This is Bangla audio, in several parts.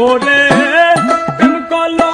ওরে প্রেম কলো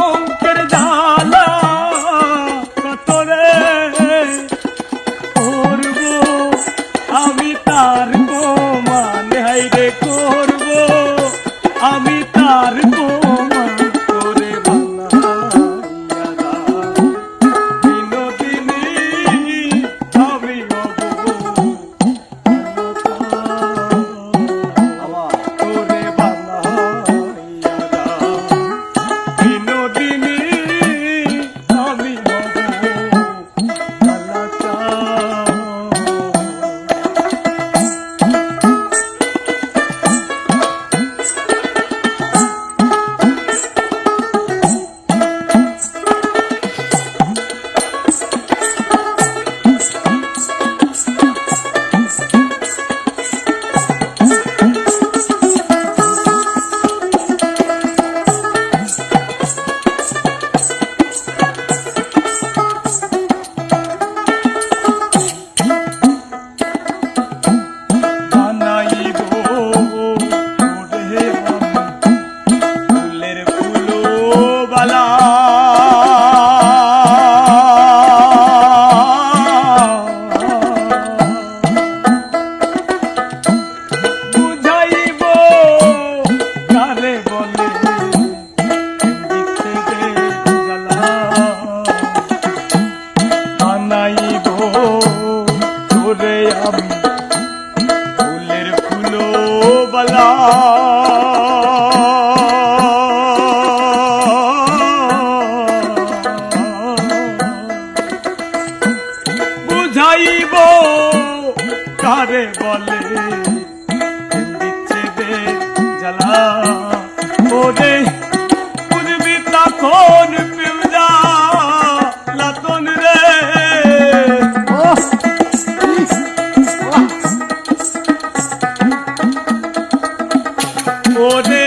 না বুঝাইব কারে বলে? দিচ্ছে বে জ্বালা। ওরে বুঝবি more than